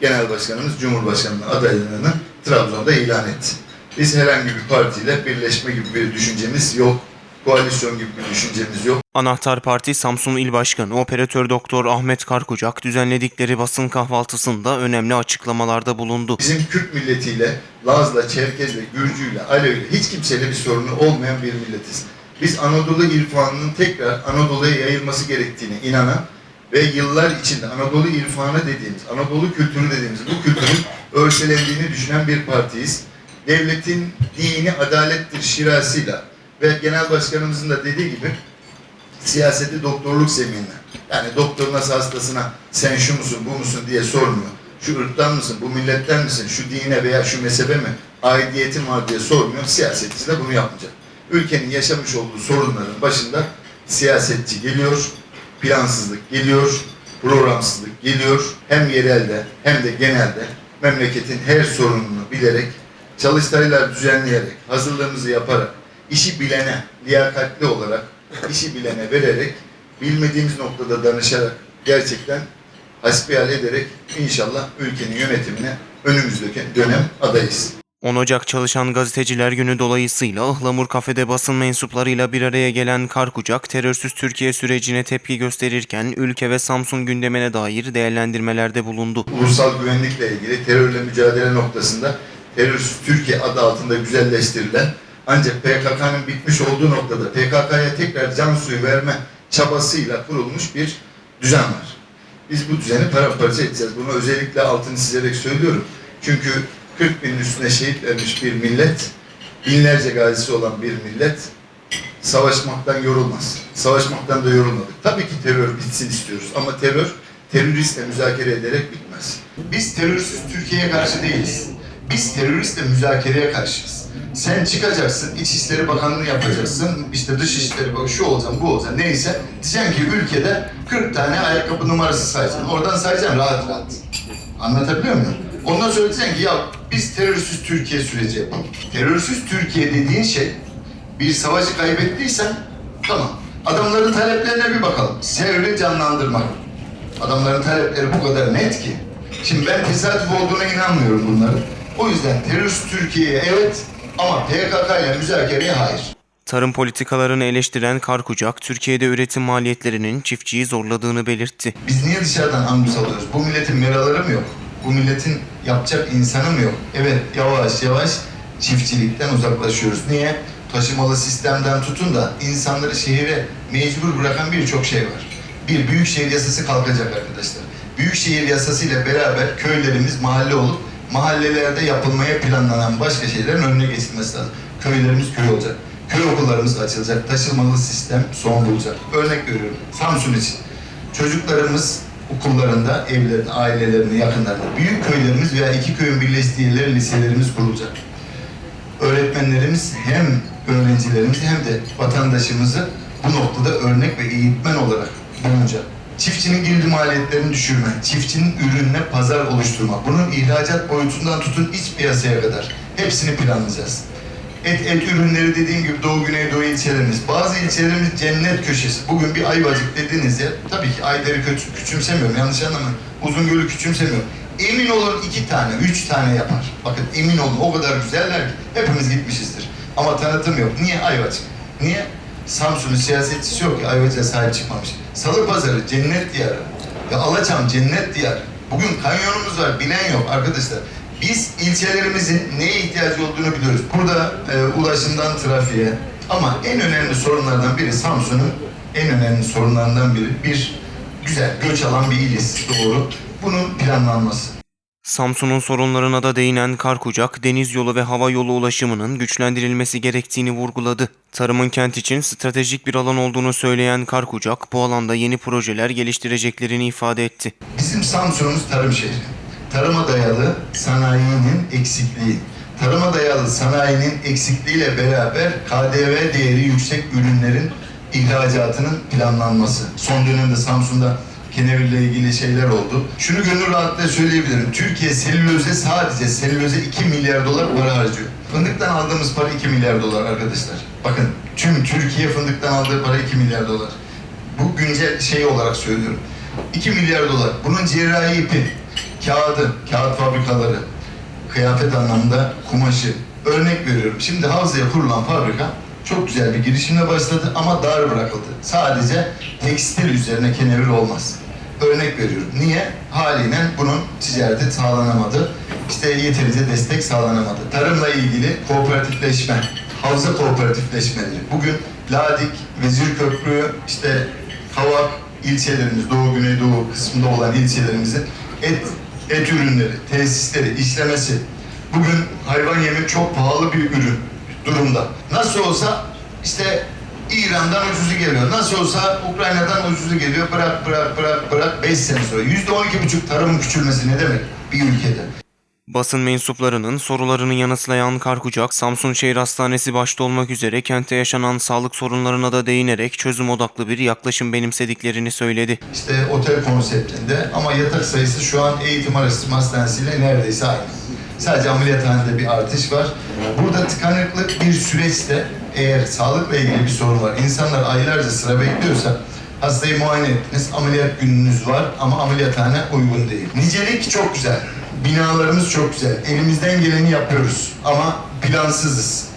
Genel Başkanımız Cumhurbaşkanlığı adaylığını Trabzon'da ilan etti. Biz herhangi bir partiyle birleşme gibi bir düşüncemiz yok. Koalisyon gibi bir düşüncemiz yok. Anahtar Parti Samsun İl Başkanı Operatör Doktor Ahmet Karkucak düzenledikleri basın kahvaltısında önemli açıklamalarda bulundu. Bizim Kürt milletiyle, Laz'la, Çerkez'le, Gürcü'yle, Alev'le hiç kimseyle bir sorunu olmayan bir milletiz. Biz Anadolu irfanının tekrar Anadolu'ya yayılması gerektiğine inanan ve yıllar içinde Anadolu irfanı dediğimiz, Anadolu kültürü dediğimiz bu kültürün örselendiğini düşünen bir partiyiz. Devletin dini adalettir şirasıyla ve genel başkanımızın da dediği gibi siyaseti doktorluk zeminine. Yani doktor nasıl hastasına sen şu musun bu musun diye sormuyor. Şu ırktan mısın, bu milletten misin, şu dine veya şu mezhebe mi aidiyetin var diye sormuyor. Siyasetçi de bunu yapmayacak. Ülkenin yaşamış olduğu sorunların başında siyasetçi geliyor, plansızlık geliyor, programsızlık geliyor. Hem yerelde hem de genelde memleketin her sorununu bilerek, çalıştaylar düzenleyerek, hazırlığımızı yaparak, işi bilene, liyakatli olarak işi bilene vererek, bilmediğimiz noktada danışarak, gerçekten hasbihal ederek inşallah ülkenin yönetimine önümüzdeki dönem adayız. 10 Ocak Çalışan Gazeteciler Günü dolayısıyla Ihlamur Kafede basın mensuplarıyla bir araya gelen Karkucak, terörsüz Türkiye sürecine tepki gösterirken ülke ve Samsun gündemine dair değerlendirmelerde bulundu. ulusal güvenlikle ilgili terörle mücadele noktasında terörsüz Türkiye adı altında güzelleştirilen ancak PKK'nın bitmiş olduğu noktada PKK'ya tekrar can suyu verme çabasıyla kurulmuş bir düzen var. Biz bu düzeni paramparça edeceğiz. Bunu özellikle altını çizerek söylüyorum. Çünkü 40 binin üstüne şehit vermiş bir millet, binlerce gazisi olan bir millet savaşmaktan yorulmaz. Savaşmaktan da yorulmadık. Tabii ki terör bitsin istiyoruz ama terör teröristle müzakere ederek bitmez. Biz terörsüz Türkiye'ye karşı değiliz. Biz teröristle müzakereye karşıyız. Sen çıkacaksın, İçişleri Bakanlığı yapacaksın, işte Dışişleri Bakanlığı, şu olacak, bu olacak, neyse. Diyeceksin ki ülkede 40 tane ayakkabı numarası sayacaksın. Oradan sayacaksın rahat rahat. Anlatabiliyor muyum? Ondan sonra diyeceksin ki ya biz terörsüz Türkiye süreci yapalım. Terörsüz Türkiye dediğin şey bir savaşı kaybettiysen tamam. Adamların taleplerine bir bakalım. Sevri canlandırmak. Adamların talepleri bu kadar net ki. Şimdi ben tesadüf olduğuna inanmıyorum bunların. O yüzden terörist Türkiye'ye evet ama PKK ile müzakereye hayır. Tarım politikalarını eleştiren Karkucak, Türkiye'de üretim maliyetlerinin çiftçiyi zorladığını belirtti. Biz niye dışarıdan ambus alıyoruz? Bu milletin meraları mı yok? Bu milletin yapacak insanı mı yok? Evet yavaş yavaş çiftçilikten uzaklaşıyoruz. Niye? Taşımalı sistemden tutun da insanları şehire mecbur bırakan birçok şey var. Bir büyükşehir yasası kalkacak arkadaşlar. Büyükşehir yasasıyla beraber köylerimiz mahalle olup mahallelerde yapılmaya planlanan başka şeylerin önüne geçilmesi lazım. Köylerimiz köy olacak. Köy okullarımız açılacak. Taşımalı sistem son bulacak. Örnek veriyorum. Samsun için. Çocuklarımız okullarında, evlerinde, ailelerinde, yakınlarında. Büyük köylerimiz veya iki köyün birleştiği yerler liselerimiz kurulacak. Öğretmenlerimiz hem öğrencilerimiz hem de vatandaşımızı bu noktada örnek ve eğitmen olarak bulunacak. Çiftçinin girdi maliyetlerini düşürme, çiftçinin ürününe pazar oluşturma, bunun ihracat boyutundan tutun iç piyasaya kadar hepsini planlayacağız. Et, et ürünleri dediğim gibi Doğu Güneydoğu ilçelerimiz. Bazı ilçelerimiz cennet köşesi. Bugün bir Ayvacık dediğiniz yer, tabii ki Ayder'i küçümsemiyorum, yanlış anlamayın. Uzungöl'ü küçümsemiyorum. Emin olun iki tane, üç tane yapar. Bakın emin olun o kadar güzeller ki hepimiz gitmişizdir. Ama tanıtım yok. Niye Ayvacık? Niye? Samsun'un siyasetçisi yok ki Ayvacık'a sahip çıkmamış. Salı Pazarı cennet diyarı. Ya Alaçam cennet diyarı. Bugün kanyonumuz var, bilen yok arkadaşlar. Biz ilçelerimizin neye ihtiyacı olduğunu biliyoruz. Burada e, ulaşımdan trafiğe ama en önemli sorunlardan biri Samsun'un en önemli sorunlarından biri bir güzel göç alan bir iliz doğru. Bunun planlanması. Samsun'un sorunlarına da değinen Karkucak, deniz yolu ve hava yolu ulaşımının güçlendirilmesi gerektiğini vurguladı. Tarımın kent için stratejik bir alan olduğunu söyleyen Karkucak, bu alanda yeni projeler geliştireceklerini ifade etti. Bizim Samsun'umuz tarım şehri. Tarıma dayalı sanayinin eksikliği. Tarıma dayalı sanayinin eksikliğiyle beraber KDV değeri yüksek ürünlerin ihracatının planlanması. Son dönemde Samsun'da kenevirle ilgili şeyler oldu. Şunu gönül rahatlığıyla söyleyebilirim. Türkiye selüloze sadece selüloze 2 milyar dolar para harcıyor. Fındıktan aldığımız para 2 milyar dolar arkadaşlar. Bakın tüm Türkiye fındıktan aldığı para 2 milyar dolar. Bu güncel şey olarak söylüyorum. 2 milyar dolar. Bunun cerrahi ipi, kağıdı, kağıt fabrikaları, kıyafet anlamında kumaşı. Örnek veriyorum. Şimdi Havza'ya kurulan fabrika çok güzel bir girişimle başladı ama dar bırakıldı. Sadece tekstil üzerine kenevir olmaz. Örnek veriyorum. Niye? Haliyle bunun ticareti sağlanamadı. İşte yeterince destek sağlanamadı. Tarımla ilgili kooperatifleşme, havza kooperatifleşmeleri. Bugün Ladik, Vezirköprü, işte Kavak ilçelerimiz, Doğu Güneydoğu kısmında olan ilçelerimizin et, et ürünleri, tesisleri, işlemesi. Bugün hayvan yemi çok pahalı bir ürün durumda. Nasıl olsa işte İran'dan ucuzu geliyor. Nasıl olsa Ukrayna'dan ucuzu geliyor. Bırak bırak bırak bırak 5 sene sonra. Yüzde on iki buçuk tarımın küçülmesi ne demek bir ülkede? Basın mensuplarının sorularını yanıtlayan Karkucak, Samsun Şehir Hastanesi başta olmak üzere kente yaşanan sağlık sorunlarına da değinerek çözüm odaklı bir yaklaşım benimsediklerini söyledi. İşte otel konseptinde ama yatak sayısı şu an eğitim araştırma hastanesiyle neredeyse aynı. Sadece ameliyathanede bir artış var. Burada tıkanıklık bir süreçte eğer sağlıkla ilgili bir sorun var, insanlar aylarca sıra bekliyorsa hastayı muayene ettiniz, ameliyat gününüz var ama ameliyathane uygun değil. Nicelik çok güzel, binalarımız çok güzel, elimizden geleni yapıyoruz ama plansızız.